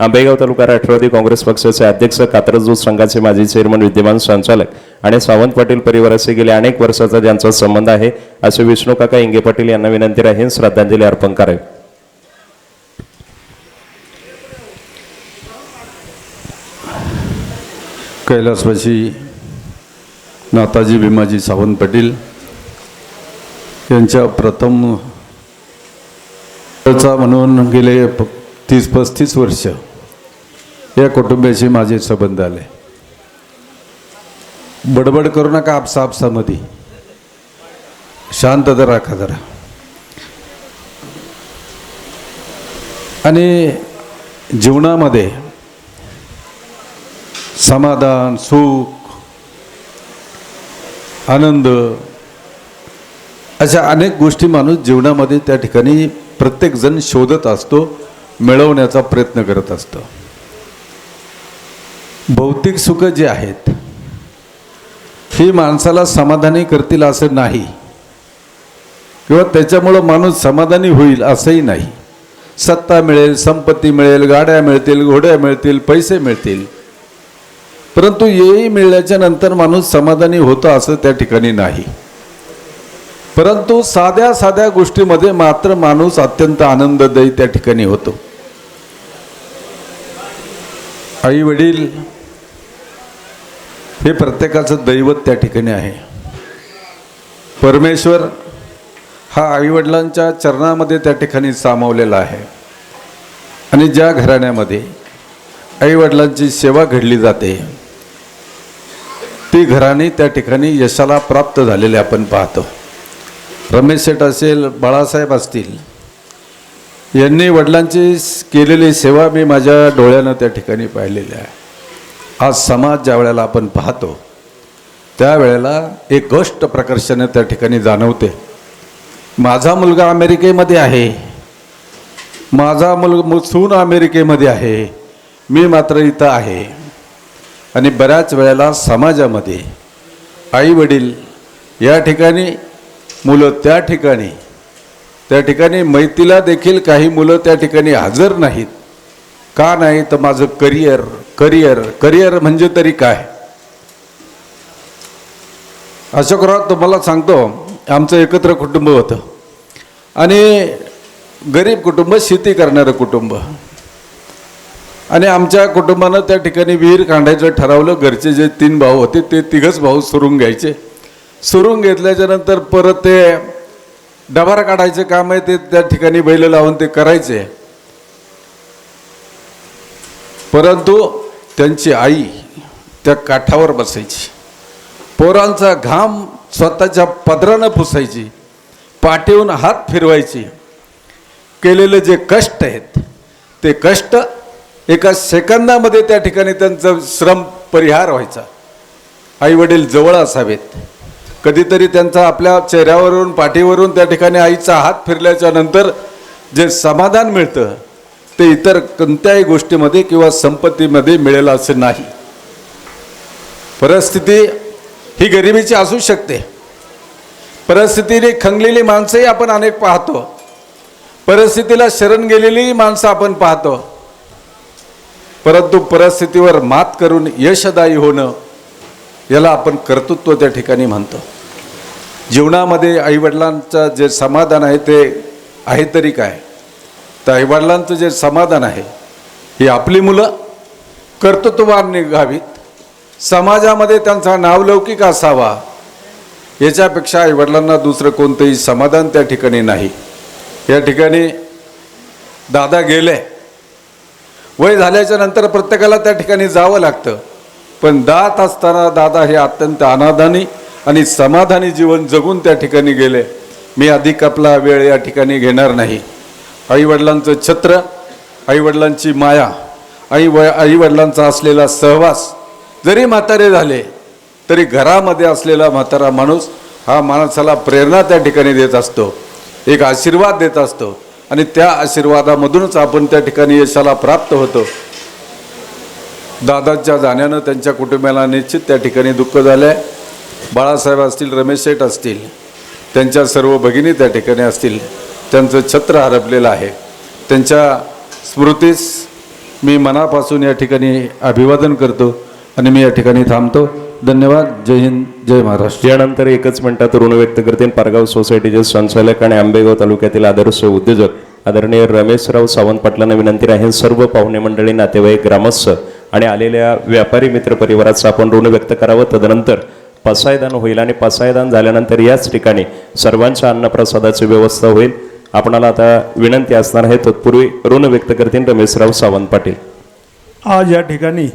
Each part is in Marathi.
आंबेगाव तालुका राष्ट्रवादी काँग्रेस पक्षाचे अध्यक्ष कात्रजूत संघाचे माजी चेअरमन विद्यमान संचालक आणि सावंत पाटील परिवाराशी गेल्या अनेक वर्षाचा ज्यांचा संबंध आहे असे विष्णू काका इंगे पाटील यांना विनंती राहील श्रद्धांजली अर्पण करावी कैलासवासी नाताजी भीमाजी सावंत पाटील यांच्या प्रथम म्हणून गेले तीस पस्तीस वर्ष. या कुटुंबियाशी माझे संबंध आले. बडबड करू नका आपसा आपसामध्ये शांतता राखा जरा. आणि जीवनामध्ये समाधान सुख आनंद अशा अनेक गोष्टी माणूस जीवनामध्ये त्या ठिकाणी प्रत्येकजण शोधत असतो मिळवण्याचा प्रयत्न करत असतो. भौतिक सुख जे आहेत ही माणसाला समाधानी करतील असं नाही. किंवा त्याच्यामुळं माणूस समाधानी होईल असंही नाही. सत्ता मिळेल संपत्ती मिळेल गाड्या मिळतील घोड्या मिळतील पैसे मिळतील. परंतु येई मिळल्याच्या नंतर माणूस समाधानी होतो असं त्या ठिकाणी नाही. परंतु साध्या साध्या गोष्टीमध्ये मात्र माणूस अत्यंत आनंददायी त्या ठिकाणी होतो. आई वडील हे प्रत्येकाचं दैवत त्या ठिकाणी आहे. परमेश्वर हा आईवडिलांच्या चरणामध्ये त्या ठिकाणी सामावलेला आहे. आणि ज्या घराण्यामध्ये आईवडिलांची सेवा घडली जाते ती घराणी त्या ठिकाणी यशाला प्राप्त झालेले आपण पाहतो. रमेश शेठ असेल बाळासाहेब असतील यांनी वडिलांची केलेली सेवा मी माझ्या डोळ्यानं त्या ठिकाणी पाहिलेली आहे. आज समाज ज्या वेळेला आपण पाहतो त्यावेळेला एक गोष्ट प्रकर्षाने त्या ठिकाणी जाणवते. माझा मुलगा अमेरिकेमध्ये आहे. माझा मुल मु- सून अमेरिकेमध्ये आहे. मी मात्र इथं आहे. आणि बऱ्याच वेळेला समाजामध्ये आई वडील या ठिकाणी मुलं त्या ठिकाणी त्या ठिकाणी मैतीला देखील काही मुलं त्या ठिकाणी हजर नाहीत. का नाही तर माझं करिअर करिअर करिअर म्हणजे तरी काय? अशोकराव तुम्हाला सांगतो आमचं एकत्र कुटुंब होतं. आणि गरीब कुटुंब शेती करणारं कुटुंब. आणि आमच्या कुटुंबानं त्या ठिकाणी विहीर काढायचं ठरवलं घरचे जे तीन भाऊ होते ते तिघच भाऊ सुरून घ्यायचे. सुरून घेतल्याच्यानंतर परत ते डबारा काढायचे काम आहे ते त्या ठिकाणी बैल लावून ते करायचे. परंतु त्यांची आई त्या काठावर बसायची. पोरांचा घाम स्वतःच्या पदरानं पुसायची. पाठीहून हात फिरवायची. केलेले जे कष्ट आहेत ते कष्ट एका सेकंदामध्ये त्या ठिकाणी त्यांचं श्रम परिहार व्हायचा. आई वडील जवळ असावेत. कधीतरी त्यांचा आपल्या चेहऱ्यावरून पाठीवरून त्या ठिकाणी आईचा हात फिरल्याच्या नंतर जे समाधान मिळतं ते इतर कोणत्याही गोष्टीमध्ये किंवा संपत्तीमध्ये मिळेल असं नाही. परिस्थिती ही गरिबीची असू शकते. परिस्थितीने खंगलेली माणसंही आपण अनेक पाहतो. परिस्थितीला शरण गेलेली माणसं आपण पाहतो. परंतु परिस्थितीवर मात करून यशदायी होणं याला आपण कर्तृत्व त्या ठिकाणी म्हणतो. जीवनामध्ये आईवडिलांचं जे समाधान आहे ते आहे तरी काय? तर आईवडिलांचं जे समाधान आहे ही आपली मुलं कर्तृत्ववान निघावीत. समाजामध्ये त्यांचा नावलौकिक असावा याच्यापेक्षा आईवडिलांना दुसरं कोणतंही समाधान त्या ठिकाणी नाही. या ठिकाणी दादा गेले. वय झाल्याच्यानंतर प्रत्येकाला त्या ठिकाणी जावं लागतं. पण दात असताना दादा हे अत्यंत अनाधानी आणि समाधानी जीवन जगून त्या ठिकाणी गेले. मी अधिक आपला वेळ या ठिकाणी घेणार नाही. आईवडिलांचं छत्र आईवडिलांची माया आई व आईवडिलांचा असलेला सहवास जरी म्हातारे झाले तरी घरामध्ये असलेला म्हातारा माणूस हा माणसाला प्रेरणा त्या ठिकाणी देत असतो एक आशीर्वाद देत असतो आणि त्या आशीर्वादामधूनच आपण त्या ठिकाणी यशाला प्राप्त होतो. दादाच्या जाण्यानं त्यांच्या कुटुंबाला निश्चित त्या ठिकाणी दुःख झालं आहे बाळासाहेब असतील रमेश शेठ असतील त्यांच्या सर्व भगिनी त्या ठिकाणी असतील. त्यांचं छत्र हरपलेलं आहे. त्यांच्या स्मृतीस मी मनापासून या ठिकाणी अभिवादन करतो आणि मी या ठिकाणी थांबतो. धन्यवाद. जय हिंद. जय महाराष्ट्र. यानंतर एकच मिनिटात ऋण व्यक्त करते. पारगाव सोसायटीचे संचालक आणि आंबेगाव तालुक्यातील आदर्श उद्योजक आदरणीय रमेशराव सावंत पाटलांना विनंती राहील सर्व पाहुणे मंडळी नातेवाईक ग्रामस्थ आणि आलेल्या व्यापारी मित्र परिवाराचं आपण ऋण व्यक्त करावं. तदनंतर पसायदान होईल आणि पसायदान झाल्यानंतर याच ठिकाणी सर्वांच्या अन्नप्रसादाची व्यवस्था होईल. आपणाला आता विनंती असणार आहे तत्पूर्वी ऋण व्यक्त करतील रमेशराव सावंत पाटील. आज या ठिकाणी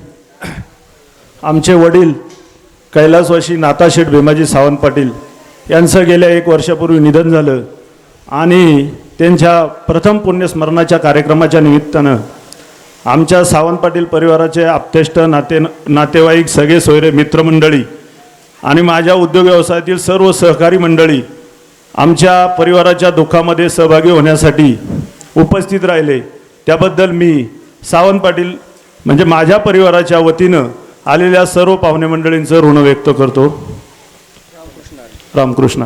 आमचे वडील कैलासवाशी नाताशेठ भीमाजी सावंत पाटील यांचं गेल्या एक वर्षापूर्वी निधन झालं आणि त्यांच्या प्रथम पुण्यस्मरणाच्या कार्यक्रमाच्या निमित्तानं आमच्या सावंत पाटील परिवाराचे आप्तेष्ट नाते नातेवाईक सगळे सोयरे मित्रमंडळी आणि माझ्या उद्योग व्यवसायातील सर्व सहकारी मंडळी आमच्या परिवाराच्या दुःखामध्ये सहभागी होण्यासाठी उपस्थित राहिले. त्याबद्दल मी सावंत पाटील म्हणजे माझ्या परिवाराच्या वतीनं आलेल्या सर्व पाहुणे मंडळींचं ऋण व्यक्त करतो. रामकृष्ण